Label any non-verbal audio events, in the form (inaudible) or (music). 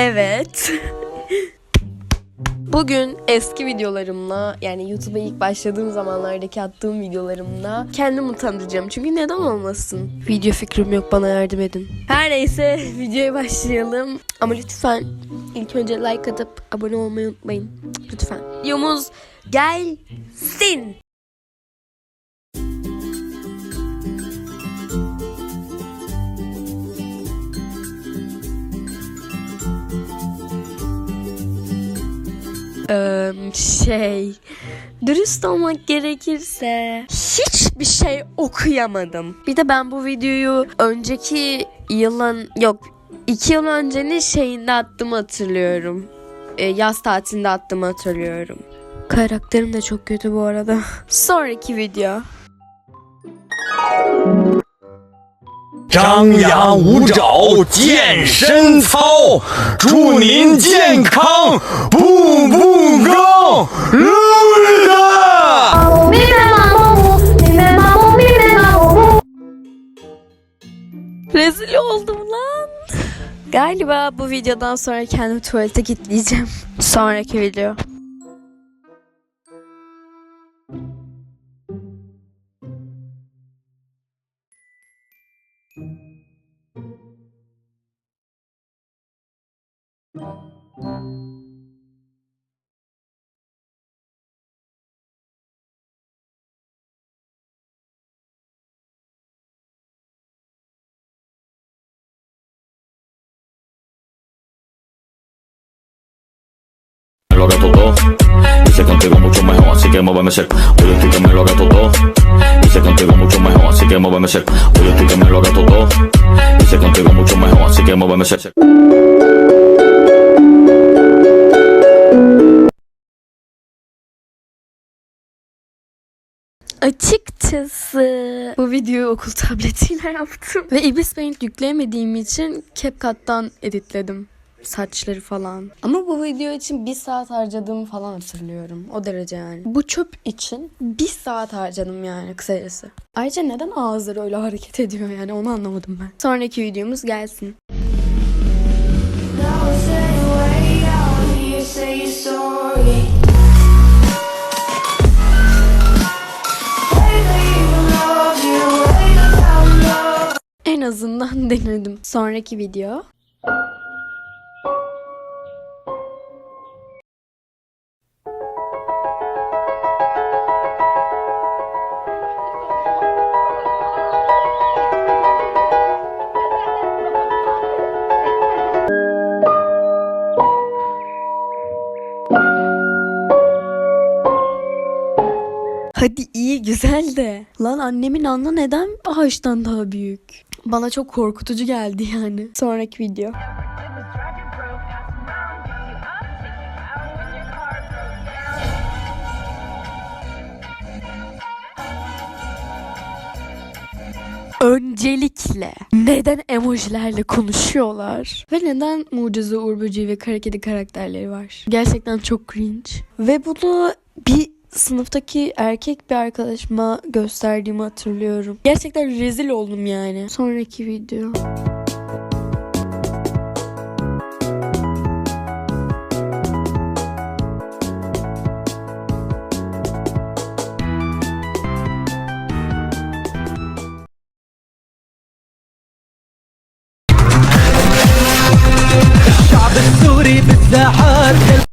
Evet. (laughs) Bugün eski videolarımla yani YouTube'a ilk başladığım zamanlardaki attığım videolarımla kendimi utandıracağım. Çünkü neden olmasın? Video fikrim yok bana yardım edin. Her neyse (laughs) videoya başlayalım. Ama lütfen ilk önce like atıp abone olmayı unutmayın. Lütfen. Videomuz gelsin. Eee, şey dürüst olmak gerekirse hiçbir şey okuyamadım. Bir de ben bu videoyu önceki yılın yok iki yıl öncenin şeyinde attım hatırlıyorum. E, yaz tatilinde attım hatırlıyorum. Karakterim de çok kötü bu arada. (laughs) Sonraki video. 张牙舞爪，健身操，祝您健康，步步 Luna! Rezil oldum lan. Galiba bu videodan sonra kendimi tuvalete gitmeyeceğim. Sonraki video. Thank you. Lo haga todo. Hice contigo mucho mejor, así que muéveme cerca. Hoy estoy que me lo haga todo. Hice contigo mucho mejor, así que muéveme cerca. Hoy estoy que me lo haga todo. Hice contigo mucho mejor, así que muéveme cerca. Açıkçası bu videoyu okul tabletiyle (laughs) yaptım. Ve Ibis Paint yükleyemediğim için CapCut'tan editledim saçları falan. Ama bu video için bir saat harcadığımı falan hatırlıyorum. O derece yani. Bu çöp için bir saat harcadım yani kısacası. Ayrıca neden ağızları öyle hareket ediyor yani onu anlamadım ben. Sonraki videomuz gelsin. En azından (laughs) denedim. Sonraki video. Hadi iyi güzel de. Lan annemin anla neden ağaçtan daha büyük? Bana çok korkutucu geldi yani. Sonraki video. Öncelikle neden emojilerle konuşuyorlar? Ve neden Mucize Uğur Böceği ve Kara Kedi karakterleri var? Gerçekten çok cringe. Ve bunu bir sınıftaki erkek bir arkadaşıma gösterdiğimi hatırlıyorum. Gerçekten rezil oldum yani. Sonraki video. الشعب السوري بالساحات